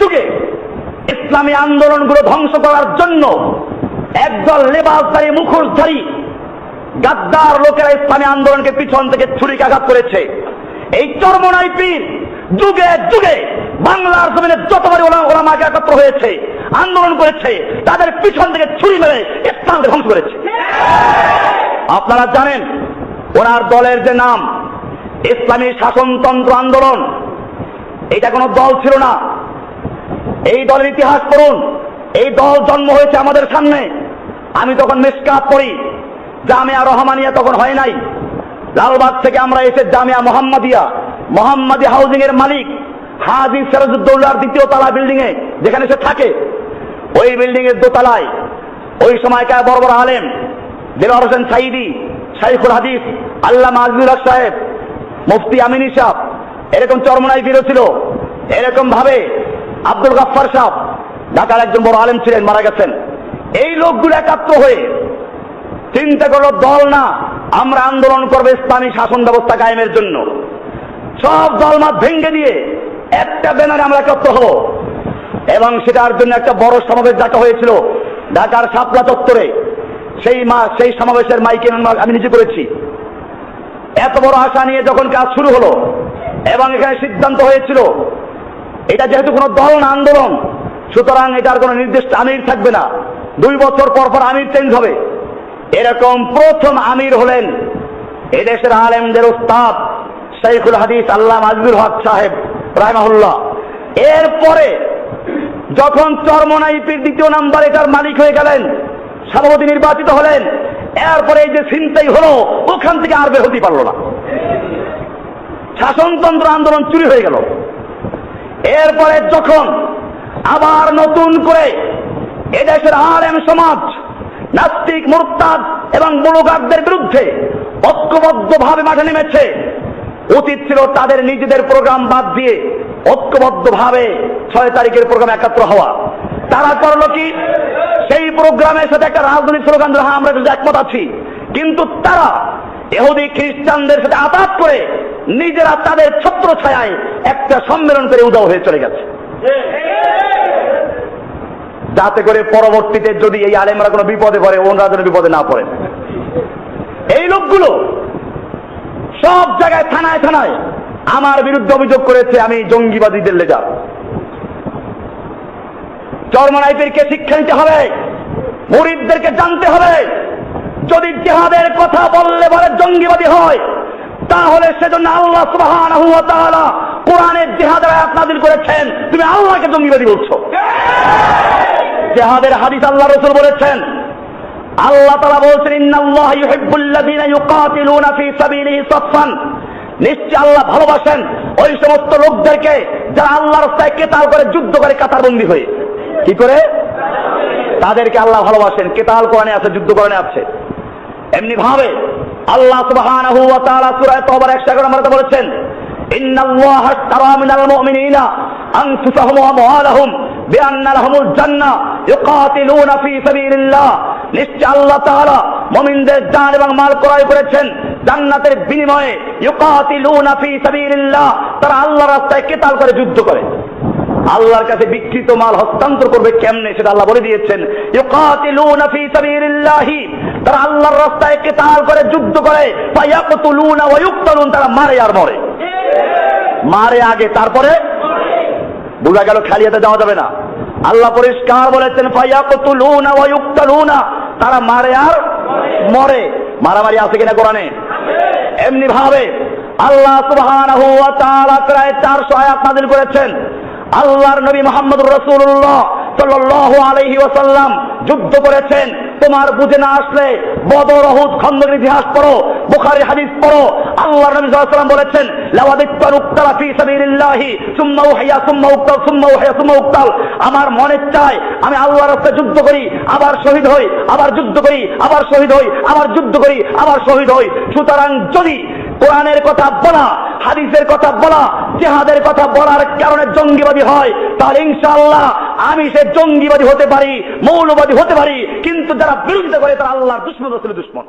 যুগে ইসলামী আন্দোলনগুলো ধ্বংস করার জন্য একদল লেবাসধারী মুখোশধারী গাদ্দার লোকেরা ইসলামী আন্দোলনকে পিছন থেকে ছুরিকাঘাত করেছে। এই চর্মনাই পীর যুগে যুগে বাংলার জমিনে যতবারই ওলা ওলামাকে একত্র হয়েছে, আন্দোলন করেছে, তাদের পিছন থেকে ছুরি মেরে ইসলামকে ধ্বংস করেছে। আপনারা জানেন, ওনার দলের যে নাম, ইসলামী শাসনতন্ত্র আন্দোলন, এটা কোনো দল ছিল না। এই দলের ইতিহাস পড়ুন। এই দল জন্ম হয়েছে আমাদের সামনে। আমি তখন মিসকাত পড়ি। জামিয়া রহমানিয়া তখন হয় নাই। লালবাগ থেকে আমরা এসে জামিয়া মোহাম্মদিয়া, মোহাম্মদি হাউজিং এর মালিক হাজি সিরাজউদ্দৌলার দ্বিতীয় তলা বিল্ডিং এ যেখানে সে থাকে। ওই বিল্ডিং এর দোতলায় ওই সময়কার বড় বড় আলেম দেলোয়ার হোসেন সাইদি, শাইখুল হাদিস আল্লাহ হক সাহেব, মুফতি আমিনী সাহ, এরকম চরমনাই বিরো ছিল। এরকম ভাবে আব্দুল গাফফার সাহ ঢাকার একজন বড় আলেম ছিলেন, মারা গেছেন। এই লোকগুলো একাত্র হয়ে চিন্তা করল, দল না, আমরা আন্দোলন করব ইসলামী শাসন ব্যবস্থা কায়েমের জন্য। সব দল দলমাত ভেঙ্গে দিয়ে একটা ব্যানারে আমরা একত্র হব। এবং সেটার জন্য একটা বড় সমাবেশ ডাকা হয়েছিল ঢাকার শাপলা চত্বরে। সেই মা, সেই সমাবেশের মাইকে আমি নিজে করেছি। এত বড় আশা নিয়ে যখন কাজ শুরু হলো, এবং এখানে সিদ্ধান্ত হয়েছিল এটা যেহেতু কোনো দল না আন্দোলন, সুতরাং এটার কোনো নির্দিষ্ট আমির থাকবে না। দুই বছর পর পর আমির চেঞ্জ হবে। এরকম প্রথম আমির হলেন এদেশের আলেমদের উস্তাদ শাইখুল হাদিস আল্লাহ মাজবুল হক সাহেব, রাহমাহুল্লাহ। এরপরে যখন চরমনাইপির দ্বিতীয় নাম্বার এটার মালিক হয়ে গেলেন, সভাপতি নির্বাচিত হলেন, এরপরে এই যে চিন্তাই হলো, ওখান থেকে আর বের হতে পারল না। শাসনতন্ত্র আন্দোলন চুরি হয়ে গেল। এরপরে যখন আবার নতুন করে এদেশের আলেম সমাজ, নাস্তিক, মুরতাদ এবং বুড়োগারদের বিরুদ্ধে ঐক্যবদ্ধ ভাবে মাঠে নেমেছে উচিত ছিল তাদের নিজেদের প্রোগ্রাম বাদ দিয়ে ঐক্যবদ্ধ ভাবে ছয় তারিখের প্রোগ্রাম একাত্র হওয়া। তারা করল কি? সেই প্রোগ্রামের সাথে একটা রাজনৈতিক স্লোগান হ্যাঁ আমরা একমত আছি। কিন্তু তারা এহুদি খ্রিস্টানদের সাথে আতাত করে নিজেরা তাদের ছত্র ছায়ায় একটা সম্মেলন করে উদাও হয়ে চলে গেছে। যাতে করে পরবর্তীতে যদি এই আলেমরা কোনো বিপদে পড়ে, ওনরা যেন বিপদে না পড়ে। এই লোকগুলো সব জায়গায় থানায় থানায় আমার বিরুদ্ধে অভিযোগ করেছে, আমি জঙ্গিবাদীদের লেজা। চরমনাইপেরকে শিক্ষা নিতে হবে, মুরিদদেরকে জানতে হবে। যদি জেহাদের কথা বললে বলে জঙ্গিবাদী হয় তাহলে সেজন্য আল্লাহ তাআলা কোরআনের জেহাদের আয়াত নাযিল করেছেন। তুমি আল্লাহকে জঙ্গিবাদী বলছো। জেহাদের হাদিস আল্লাহ রসুল বলেছেন, আল্লাহ তাআলা বলছেন, ইন্নাল্লাহ ইউহিব্বুল্লাযীনা ইউকাতিলুনা ফী সাবিলিহি সাফফান। নিশ্চয় আল্লাহ ভালোবাসেন ওই সমস্ত লোকদেরকে যারা আল্লাহর রাস্তায় কেতাল করে, যুদ্ধ করে কাতারবন্দি হয়ে। কি করে? তাদেরকে আল্লাহ ভালোবাসেন। কেতাল কোরআনে আছে, যুদ্ধ কোরআনে আছে। এমনি ভাবে আল্লাহ সুবহানাহু ওয়া তাআলা সূরা তওবার 111 নম্বরে বলেছেন, ইন্নাল্লাহা আশতারা মিনাল মুমিনিনা আনফুসাহুম ওয়া আমওয়ালাহুম বিআন্না লাহুমুল জান্নাহ ইউকাতিলুনা ফী সাবিলিল্লাহ। নিশ্চয় আল্লাহ তাআলা মুমিনদের জান এবং মাল ক্রয় করেছেন জান্নাতের বিনিময়ে ইউকাতিলুনা ফী সাবিলিল্লাহ। তারা আল্লাহর রাস্তায় কেতাল করে যুদ্ধ করে। আল্লাহর কাছে বিকৃত মাল হস্তান্তর করবে কেমনে সেটা আল্লাহ বলে দিয়েছেন, ইউকাতিলুনা ফী সাবিলিল্লাহি। তারা আল্লাহর রাস্তায় কেতাল করে, যুদ্ধ করে তারা মারে আর মরে। মারে আগে, তারপরে বোঝা গেল খালি হাতে যাওয়া যাবে না। আল্লাহ পরিষ্কার বলেছেন তারা মারে আর মরে। মারামারি আছে কিনা কোরআনে? এমনি ভাবে আল্লাহ সুবহানাহু প্রায় 400 আয়াত নাযিল করেছেন। আল্লাহর নবী মুহাম্মদুর রাসূলুল্লাহ সাল্লাল্লাহু আলাইহি ওয়াসাল্লাম যুদ্ধ করেছেন। তোমার বুঝে না আসলে বদর অহুদ খন্দকের ইতিহাস পড়ো, বোখারি হাদিস পড়ো। আল্লাহ নবী সাল্লাম বলেছেন, লাওয়াদিত্তার উক্তালা ফি সাবিলিল্লাহি, সুম্মা উহিয়া সুম্মা উক্তাল, সুম্মা উহিয়া সুম্মা উক্তাল। আমার মনে চায়, আমি আল্লাহর রাস্তায় যুদ্ধ করি, আবার শহীদ হই, আবার যুদ্ধ করি, আবার শহীদ হই, আবার যুদ্ধ করি, আবার শহীদ হই। সুতরাং যদি কোরআনের কথা বলা, হাদিসের কথা বলা, জেহাদের কথা বলার কারণে জঙ্গিবাদী হয়, তাহলে ইনশাআল্লাহ আমি সে জঙ্গিবাদী হতে পারি, মৌলবাদী হতে পারি, কিন্তু যারা বিরোধিতা করে তারা আল্লাহর দুশ্মন দুশ্মন।